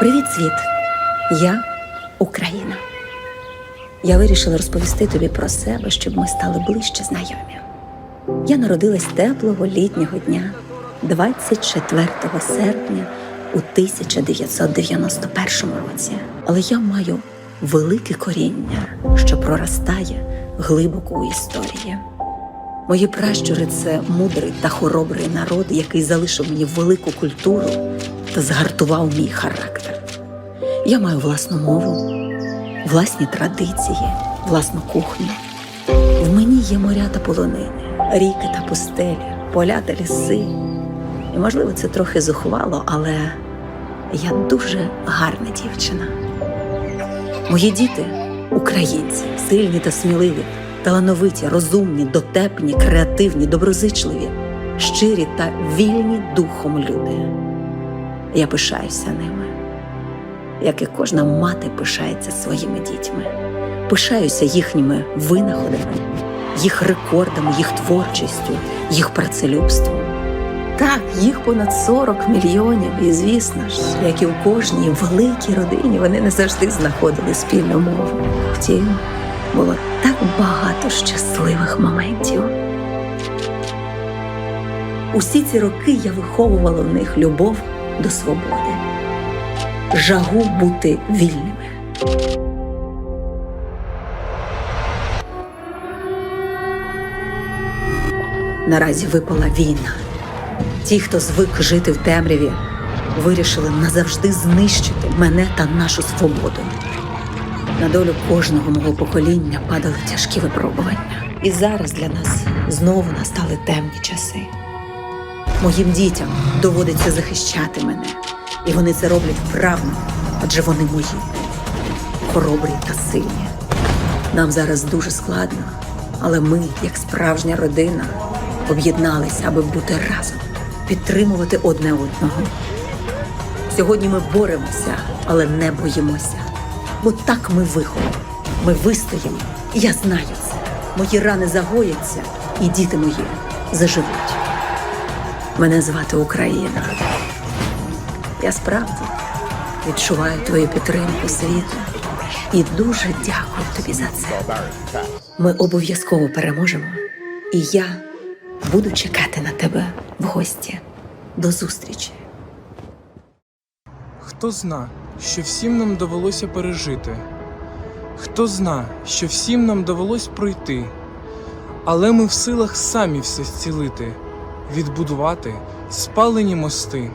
Привіт, світ! Я Україна. Я вирішила розповісти тобі про себе, щоб ми стали ближче знайомі. Я народилась теплого літнього дня, 24 серпня у 1991 році. Але я маю велике коріння, що проростає глибоко у історії. Мої пращури це мудрий та хоробрий народ, який залишив мені велику культуру та згартував мій характер. Я маю власну мову, власні традиції, власну кухню. В мені є моря та полонини, ріки та пустелі, поля та ліси. І, можливо, це трохи зухвало, але я дуже гарна дівчина. Мої діти українці, сильні та сміливі, талановиті, розумні, дотепні, креативні, доброзичливі, щирі та вільні духом люди. Я пишаюся ними, як і кожна мати пишається своїми дітьми. Пишаюся їхніми винаходами, їх рекордами, їх творчістю, їх працелюбством. Так, їх понад 40 мільйонів, і звісно ж, як і в кожній великій родині, вони не завжди знаходили спільну мову. Втім, було так багато щасливих моментів. Усі ці роки я виховувала в них любов до свободи, жагу бути вільними. Наразі випала війна. Ті, хто звик жити в темряві, вирішили назавжди знищити мене та нашу свободу. На долю кожного мого покоління падали тяжкі випробування. І зараз для нас знову настали темні часи. Моїм дітям доводиться захищати мене, і вони це роблять вправно, адже вони мої, хоробрі та сильні. Нам зараз дуже складно, але ми, як справжня родина, об'єдналися, аби бути разом, підтримувати одне одного. Сьогодні ми боремося, але не боїмося. Бо так ми виховали. Ми вистоїмо. Я знаю це. Мої рани загояться, і діти мої заживуть. Мене звати Україна. Я справді відчуваю твою підтримку світу і дуже дякую тобі за це. Ми обов'язково переможемо, і я буду чекати на тебе в гості. До зустрічі. Хто зна, що всім нам довелося пережити? Хто зна, що всім нам довелось пройти, але ми в силах самі все зцілити, відбудувати спалені мости.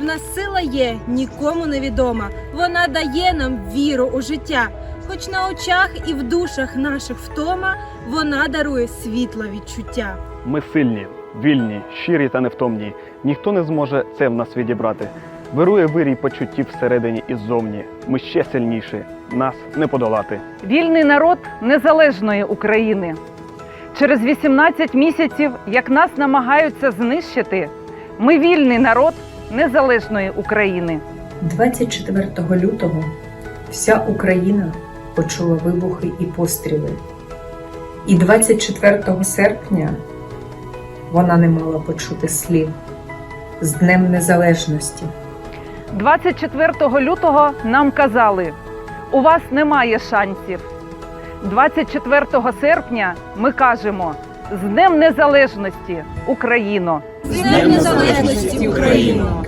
В нас сила є, нікому невідома. Вона дає нам віру у життя. Хоч на очах і в душах наших втома, вона дарує світло відчуття. Ми сильні, вільні, щирі та невтомні. Ніхто не зможе це в нас відібрати. Вирує вирій почуттів всередині і ззовні. Ми ще сильніші, нас не подолати. Вільний народ незалежної України. Через 18 місяців, як нас намагаються знищити, ми вільний народ незалежної України. 24 лютого вся Україна почула вибухи і постріли. І 24 серпня вона не мала почути слів з Днем Незалежності. 24 лютого нам казали: у вас немає шансів. 24 серпня ми кажемо з Днем Незалежності Україно! З Днем Незалежності Україну!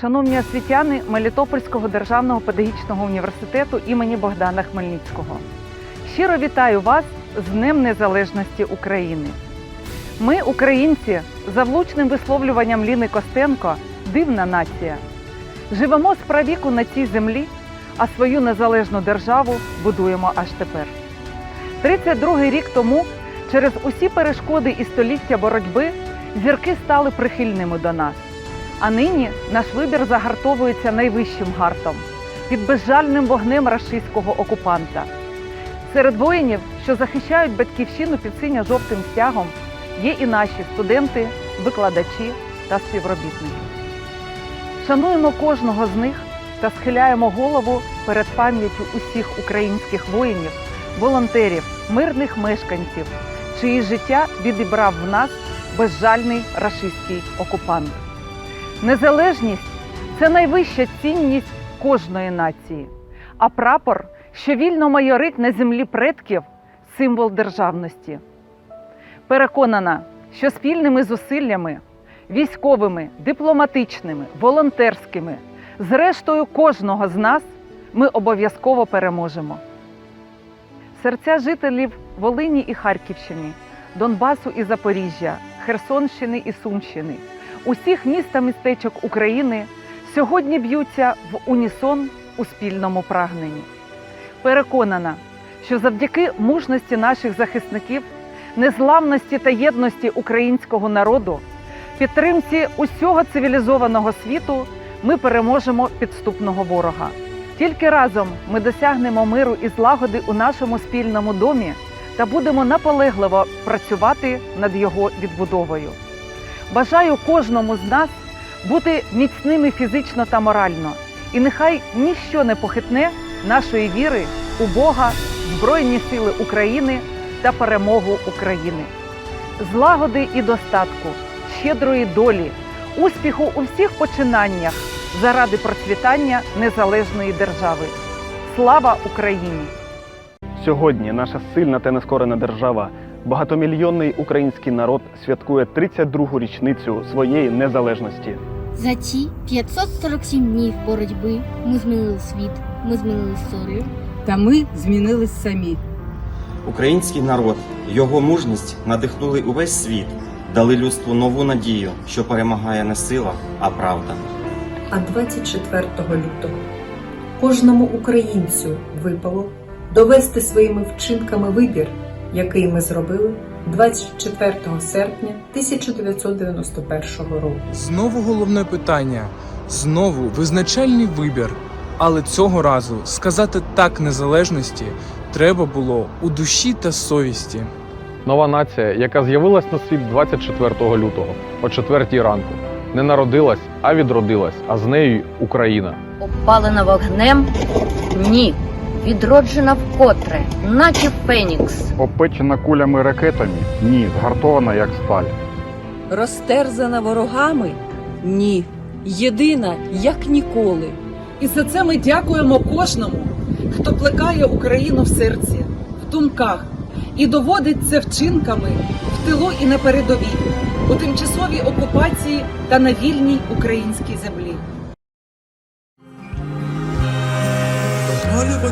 Шановні освітяни Мелітопольського державного педагогічного університету імені Богдана Хмельницького. Щиро вітаю вас з Днем Незалежності України. Ми, українці, за влучним висловлюванням Ліни Костенко, дивна нація. Живемо з правіку на цій землі, а свою незалежну державу будуємо аж тепер. 32 рік тому, через усі перешкоди і століття боротьби, зірки стали прихильними до нас. А нині наш вибір загартовується найвищим гартом під безжальним вогнем рашистського окупанта. Серед воїнів, що захищають батьківщину під синьо-жовтим стягом, є і наші студенти, викладачі та співробітники. Шануємо кожного з них та схиляємо голову перед пам'яттю усіх українських воїнів, волонтерів, мирних мешканців, чиї життя відібрав в нас безжальний рашистський окупант. Незалежність це найвища цінність кожної нації, а прапор, що вільно майорить на землі предків символ державності. Переконана, що спільними зусиллями, військовими, дипломатичними, волонтерськими, зрештою кожного з нас ми обов'язково переможемо. Серця жителів Волині і Харківщини, Донбасу і Запоріжжя, Херсонщини і Сумщини, усіх міст та містечок України сьогодні б'ються в унісон у спільному прагненні. Переконана, що завдяки мужності наших захисників, незламності та єдності українського народу, підтримці усього цивілізованого світу ми переможемо підступного ворога. Тільки разом ми досягнемо миру і злагоди у нашому спільному домі та будемо наполегливо працювати над його відбудовою. Бажаю кожному з нас бути міцними фізично та морально, і нехай ніщо не похитне нашої віри у Бога, Збройні сили України та перемогу України. Злагоди і достатку, щедрої долі, успіху у всіх починаннях заради процвітання незалежної держави. Слава Україні! Сьогодні наша сильна та нескорена держава, багатомільйонний український народ святкує 32-гу річницю своєї незалежності. За ці 547 днів боротьби ми змінили світ, ми змінили історію. Та ми змінились самі. Український народ, його мужність надихнули увесь світ, дали людству нову надію, що перемагає не сила, а правда. А 24 лютого кожному українцю випало довести своїми вчинками вибір, який ми зробили 24 серпня 1991 року. Знову головне питання, знову визначальний вибір. Але цього разу сказати так незалежності треба було у душі та совісті. Нова нація, яка з'явилась на світ 24 лютого о 4 ранку, не народилась, а відродилась, а з нею й Україна. Обпалена вогнем? Ні. Відроджена вкотре, наче Фенікс. Опечена кулями ракетами? Ні, згартована як сталь. Розтерзана ворогами? Ні. Єдина, як ніколи. І за це ми дякуємо кожному, хто плекає Україну в серці, в думках і доводить це вчинками в тилу і на передовій, у тимчасовій окупації та на вільній українській землі.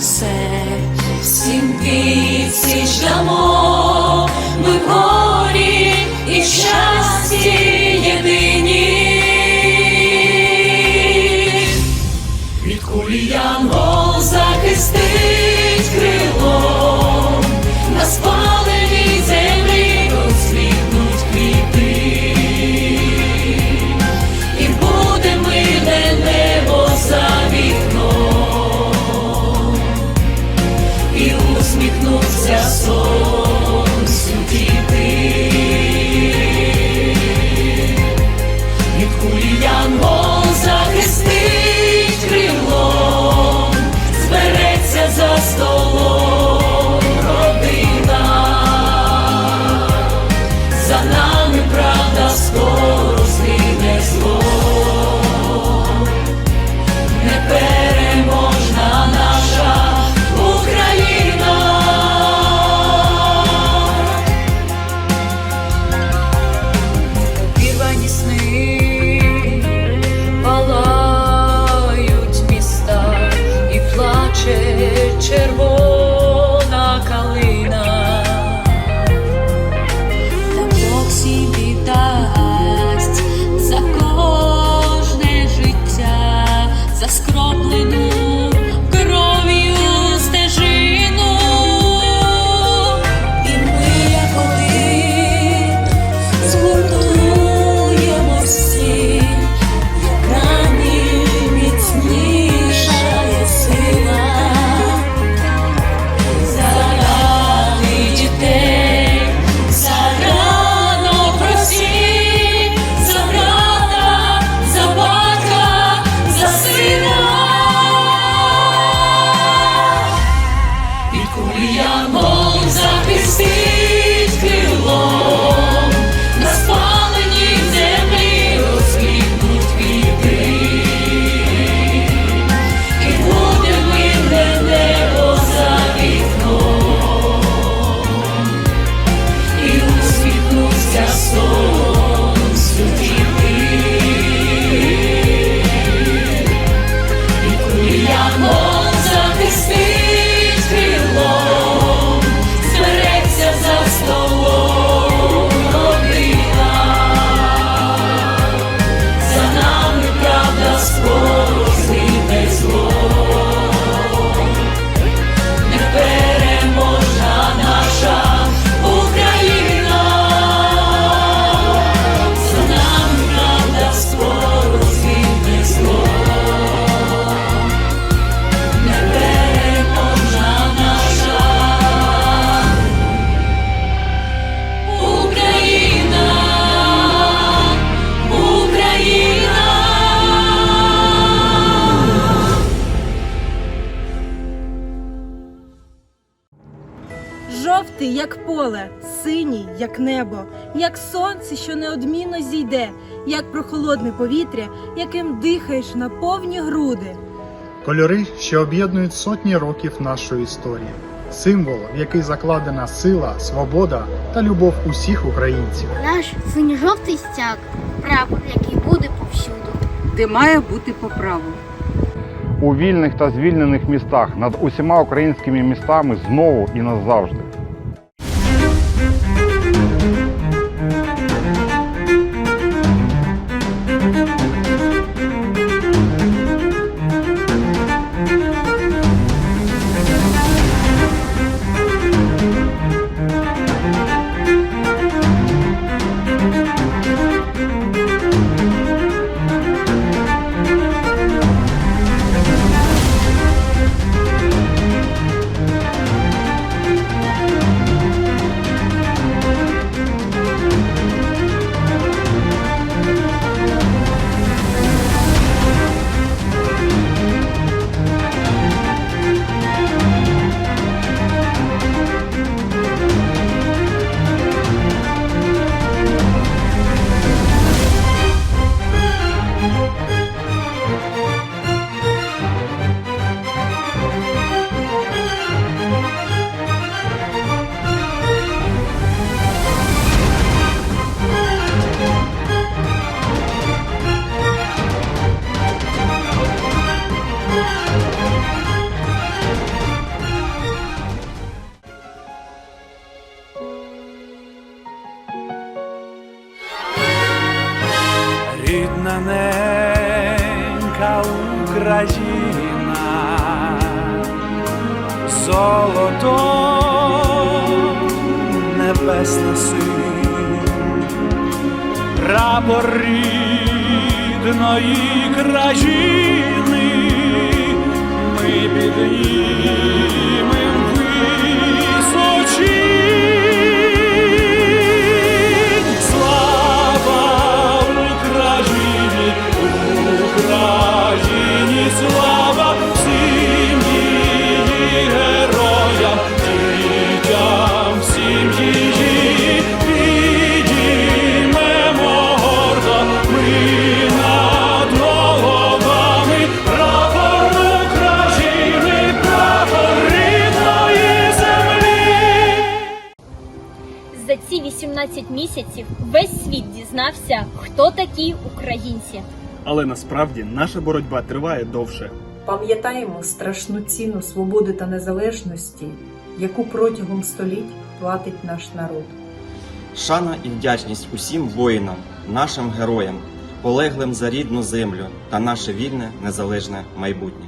все, всім відсіч дамо, ми Чистий, як поле, синій, як небо, як сонце, що неодмінно зійде, як прохолодне повітря, яким дихаєш на повні груди. Кольори, що об'єднують сотні років нашої історії, символ, в який закладена сила, свобода та любов усіх українців. Наш синьо-жовтий стяг, прапор, який буде повсюду. Де має бути по праву. У вільних та звільнених містах над усіма українськими містами знову і назавжди. Рідна Україна, золото небесна синь, прапор рідної країни, ми піднімем 18 місяців весь світ дізнався, хто такі українці. Але насправді наша боротьба триває довше. Пам'ятаємо страшну ціну свободи та незалежності, яку протягом століть платить наш народ. Шана і вдячність усім воїнам, нашим героям, полеглим за рідну землю та наше вільне незалежне майбутнє.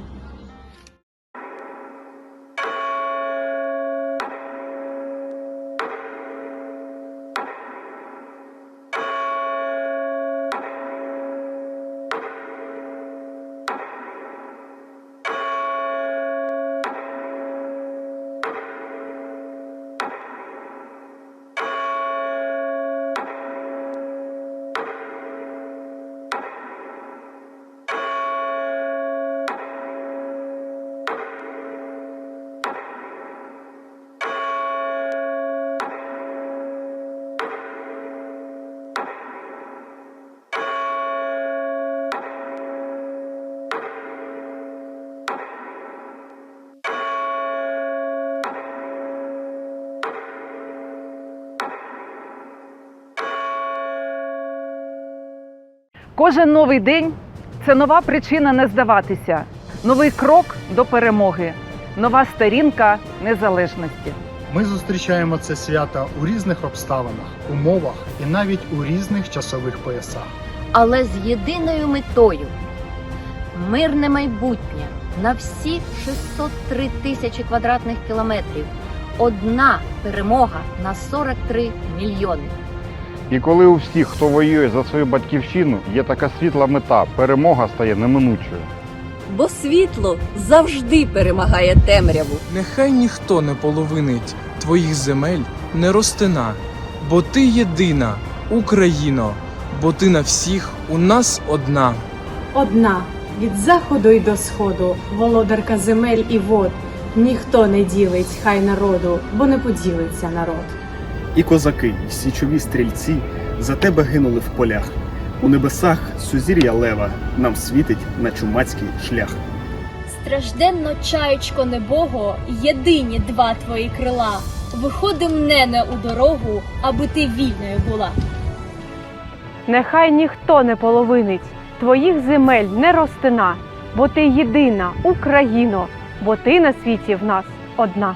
Кожен новий день це нова причина не здаватися, новий крок до перемоги, нова сторінка незалежності. Ми зустрічаємо це свято у різних обставинах, умовах і навіть у різних часових поясах. але з єдиною метою мирне майбутнє на всі 603 тисячі квадратних кілометрів. Одна перемога на 43 мільйони. І коли у всіх, хто воює за свою батьківщину, є така світла мета, перемога стає неминучою. Бо світло завжди перемагає темряву. Нехай ніхто не половинить твоїх земель, не ростина, бо ти єдина, Україно, бо ти на всіх у нас одна. Одна від заходу й до сходу, володарка земель і вод, Ніхто не ділить хай народу, бо не поділиться народ. І козаки, і січові стрільці за тебе гинули в полях. У небесах сузір'я лева нам світить на чумацький шлях. Стражденно чаючко небого, єдині два твої крила. Виходим нене у дорогу, аби ти вільною була. Нехай ніхто не половинить твоїх земель не ростина, бо ти єдина, Україно, бо ти на світі в нас одна.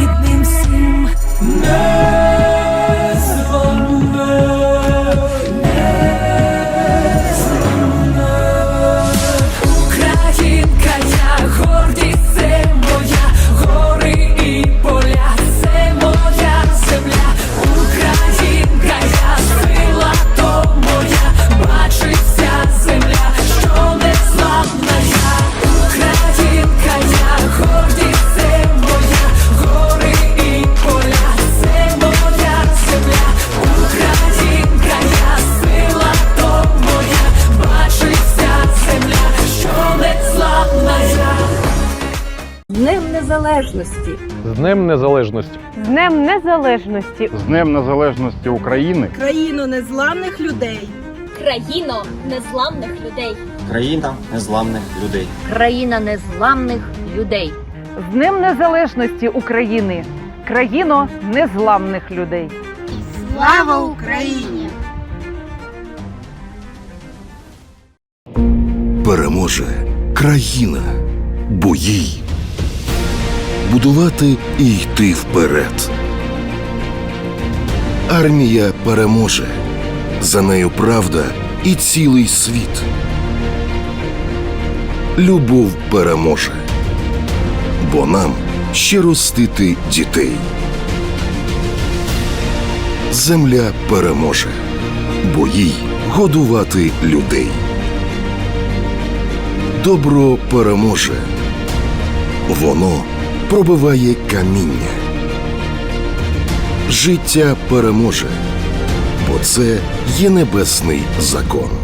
Незалежності! З Днем Незалежності! З Днем Незалежності З Днем Незалежності України Країну незламних людей! Країно незламних людей. Країна незламних людей. Країна незламних людей. з Днем Незалежності України, країно незламних людей. Слава Україні! переможе країна, бо їй будувати і йти вперед. Армія переможе, за нею правда і цілий світ. Любов переможе, бо нам ще ростити дітей. Земля переможе, бо їй годувати людей. Добро переможе. Воно пробиває каміння. Життя переможе, бо це є небесний закон.